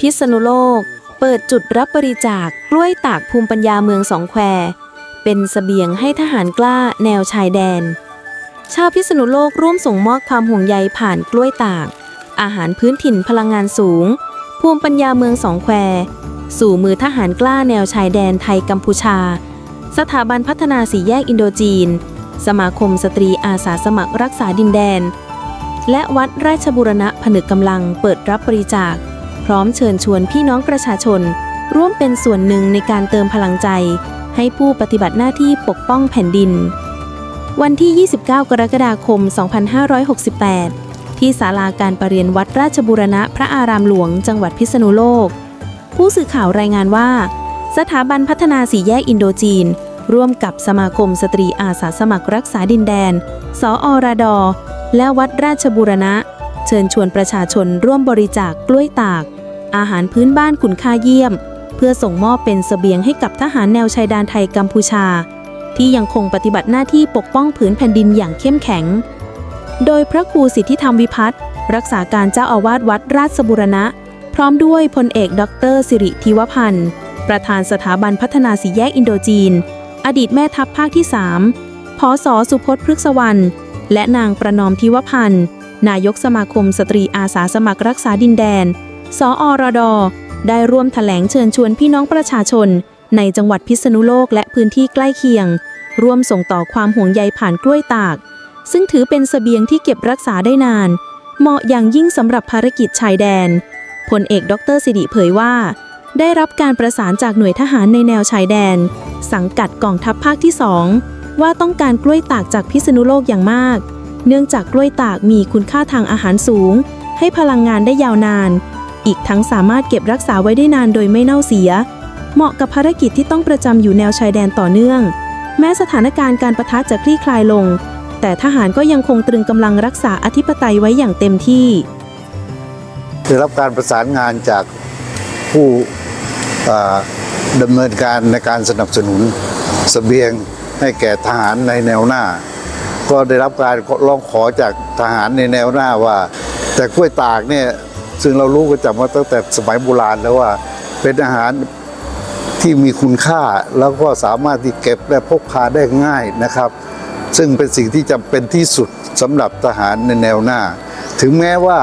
พิษณุโลก เปิดจุดรับบริจาคกล้วยตากภูมิปัญญาเมืองสองแคว เป็นเสบียงให้ทหารกล้าแนวชายแดน ชาวพิษณุโลกร่วมส่งมอบความห่วงใยผ่านกล้วยตาก อาหารพื้นถิ่นพลังงานสูง ภูมิปัญญาเมืองสองแคว สู่มือทหารกล้าแนวชายแดนไทยกัมพูชา สถาบันพัฒนาสีแยกอินโดจีน สมาคมสตรีอาสาสมัครรักษาดินแดน และวัดราชบุรณะผนึกกำลังเปิดรับบริจาค พร้อมเชิญชวนพี่น้องประชาชน ร่วมเป็นส่วนหนึ่งในการเติมพลังใจ ให้ผู้ปฏิบัติหน้าที่ปกป้องแผ่นดิน วันที่ 29 กรกฎาคม 2568 ที่ศาลาการประเรียนวัดราชบุรณะพระอารามหลวงจังหวัดพิษณุโลก ผู้สื่อข่าวรายงานว่า สถาบันพัฒนาสีแยกอินโดจีน ร่วมกับสมาคมสตรีอาสาสมัครรักษาดินแดน สออราดอ และวัดราชบุรณะ เชิญชวนประชาชนร่วมบริจาคกล้วยตาก อาหารพื้นบ้านคุณค่าเยี่ยม เพื่อส่งมอบเป็นเสบียงให้กับทหารแนวชายแดนไทยกัมพูชา ที่ยังคงปฏิบัติหน้าที่ปกป้องผืนแผ่นดินอย่างเข้มแข็ง โดยพระครูสิทธิธรรมวิพัฒน์รักษาการเจ้าอาวาสวัดราชบุรณะ พร้อมด้วยพลเอกดอกเตอรสิริธิวพันธ์ประธานสถาบันพัฒนาสีแยกอินโดจีน อดีตแม่ทัพภาคที่ 3พศสุพจน์พฤกษวรรณและนางประนอมทิวพันธ์ นายกสมาคมสตรีอาสาสมัครรักษาดินแดน สออรด ได้ร่วมถแถลงเชิญชวนพี่น้องประชาชน ในจังหวัดพิษณุโลกและพื้นที่ใกล้เคียง ร่วมส่งต่อความห่วงใยผ่านกล้วยตาก ซึ่งถือเป็นเสบียงที่เก็บรักษาได้นาน เหมาะอย่างยิ่งสำหรับภารกิจชายแดนพลเอกดรสิริเผยว่า ได้รับการประสานจากหน่วยทหารในแนวชายแดน สังกัดกองทัพภาคที่ 2 ว่าต้องการกล้วยตากจากพิษณุโลกอย่างมาก เนื่องจากกล้วยตากมีคุณค่าทางอาหารสูง ให้พลังงานได้ยาวนาน อีกทั้งสามารถเก็บรักษาไว้ได้นานโดยไม่เน่าเสีย เหมาะกับภารกิจที่ต้องประจำอยู่แนวชายแดนต่อเนื่อง แม้สถานการณ์การประทะจะคลี่คลายลง แต่ทหารก็ยังคงตรึงกำลังรักษาอธิปไตยไว้อย่างเต็มที่ได้รับการประสานงานจากผู้ดำเนินการในการสนับสนุนเสบียงให้แก่ทหารในแนวหน้า ก็ได้รับการร้องขอจากทหารในแนวหน้าว่า แต่กล้วยตากเนี่ยซึ่งเรารู้กันจากมาตั้งแต่สมัยโบราณแล้วว่าเป็นอาหารที่มีคุณค่าแล้วก็สามารถที่เก็บและพกพาได้ง่ายนะครับ ซึ่งเป็นสิ่งที่จำเป็นที่สุดสำหรับทหารในแนวหน้า ถึงแม้ว่า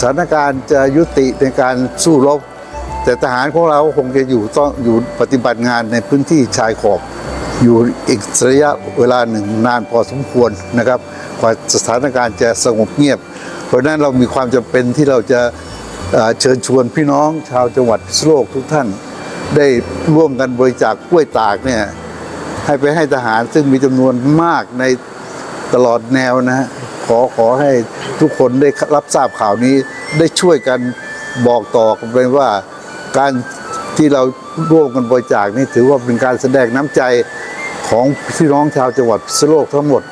สถานการณ์จะยุติในการสู้รบ แต่ทหารของเราคงจะอยู่ต้องอยู่ปฏิบัติงานในพื้นที่ชายขอบ อยู่อีกระยะเวลาหนึ่งนานพอสมควรนะครับกว่าสถานการณ์จะสงบเงียบ เพราะนั้นเรามีความจำเป็นที่เราจะเอ่อเชิญชวนพี่น้องชาวจังหวัดพิษณุโลกทุกท่าน ได้ร่วมกันบริจาคกล้วยตากเนี่ยให้ไปให้ทหารซึ่งมีจำนวนมากในตลอดแนวนะฮะขอขอให้ทุกคนได้รับทราบข่าวนี้ได้ช่วยกันบอกต่อกันไปว่าการที่เราร่วมกันบริจาคนี่ถือว่าเป็นการแสดงน้ำใจ ของพี่น้องชาวจังหวัดพิษณุโลกทั้งหมด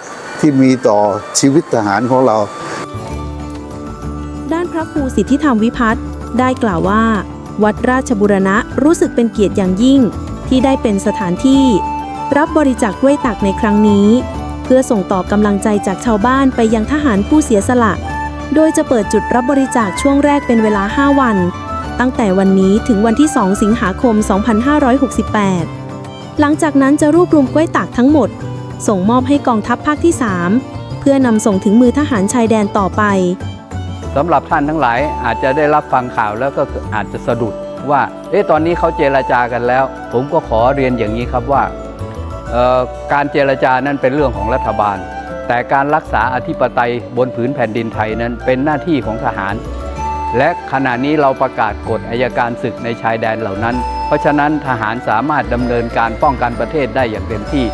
ที่มีต่อชีวิตทหารของเรา ด้านพระครูสิทธิธรรมวิพัฒน์ได้กล่าวว่า วัดราชบุรณะรู้สึกเป็นเกียรติอย่างยิ่ง ที่ได้เป็นสถานที่ รับบริจาคกล้วยตากในครั้งนี้ เพื่อส่งต่อกำลังใจจากชาวบ้านไปยังทหารผู้เสียสละ โดยจะเปิดจุดรับบริจาคช่วงแรกเป็นเวลา 5 วัน ตั้งแต่วันนี้ถึงวันที่ 2 สิงหาคม 2568 หลังจากนั้นจะรวบรวมกล้วยตากทั้งหมด ส่งมอบให้กองทัพภาคที่ 3 เพื่อนำส่งถึงมือทหารชายแดนต่อไปสำหรับท่านทั้งหลายอาจจะได้รับฟังข่าวแล้วก็อาจจะสะดุดว่าเอ๊ะตอนนี้เขาเจรจากันแล้ว ผมก็ขอเรียนอย่างนี้ครับว่าการเจรจานั้นเป็นเรื่องของรัฐบาล แต่การรักษาอธิปไตยบนผืนแผ่นดินไทยนั้นเป็นหน้าที่ของทหาร และขณะนี้เราประกาศกฎอายการศึกในชายแดนเหล่านั้น ราะฉะนั้นทหารสามารถดำเนินการป้องกันประเทศได้อย่างเต็มที่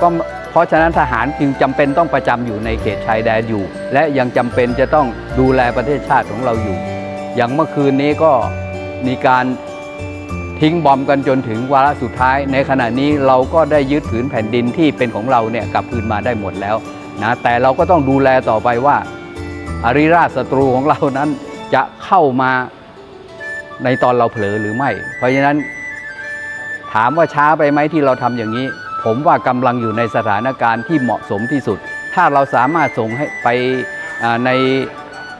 ก็เพราะฉะนั้นทหารจึงจำเป็นต้องประจำอยู่ในเขตชายแดนอยู่ และยังจำเป็นจะต้องดูแลประเทศชาติของเราอยู่ อย่างเมื่อคืนนี้ก็มีการทิ้งบอมกันจนถึงวาระสุดท้าย ในขณะนี้เราก็ได้ยึดผืนแผ่นดินที่เป็นของเราเนี่ยกลับคืนมาได้หมดแล้วนะแต่เราก็ต้องดูแลต่อไปว่า อริราชศัตรูของเรานั้นจะเข้ามา ในตอนเราเผลอหรือไม่ เพราะฉะนั้น ถามว่าช้าไปไหมที่เราทำอย่างนี้ ผมว่ากำลังอยู่ในสถานการณ์ที่เหมาะสมที่สุด ถ้าเราสามารถส่งให้ไปใน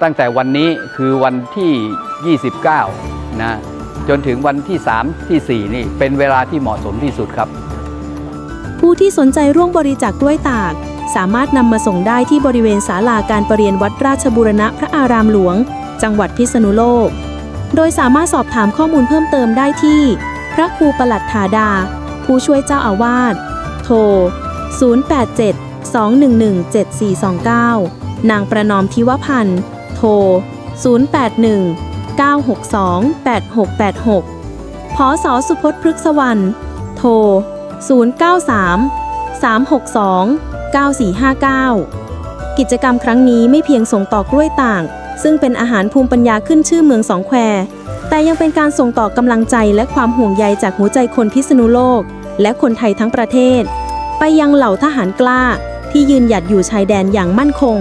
ตั้งแต่วันนี้คือวันที่ 29 นะจนถึงวันที่ 3 ที่ 4 นี่เป็นเวลาที่เหมาะสมที่สุดครับ ผู้ที่สนใจร่วมบริจาคกล้วยตาก สามารถนำมาส่งได้ที่บริเวณศาลาการประเรียนวัดราชบูรณะพระอารามหลวง จังหวัดพิษณุโลก โดยสามารถสอบถามข้อมูลเพิ่มเติมได้ที่ พระครูประหลัดธาดา ผู้ช่วยเจ้าอาวาส โทร 087 211 7429 นางประนอมทิวพันธ์ โทร 081 962 8686 พศสุพจน์พฤกษวรรณ โทร 093 362 9459 กิจกรรมครั้งนี้ไม่เพียงส่งต่อกล้วยต่าง ซึ่งเป็นอาหารภูมิปัญญาขึ้นชื่อเมืองสองแคว แต่ยังเป็นการส่งต่อกำลังใจและความห่วงใยจากหัวใจคนพิษณุโลก และคนไทยทั้งประเทศ ไปยังเหล่าทหารกล้าที่ยืนหยัดอยู่ชายแดนอย่างมั่นคง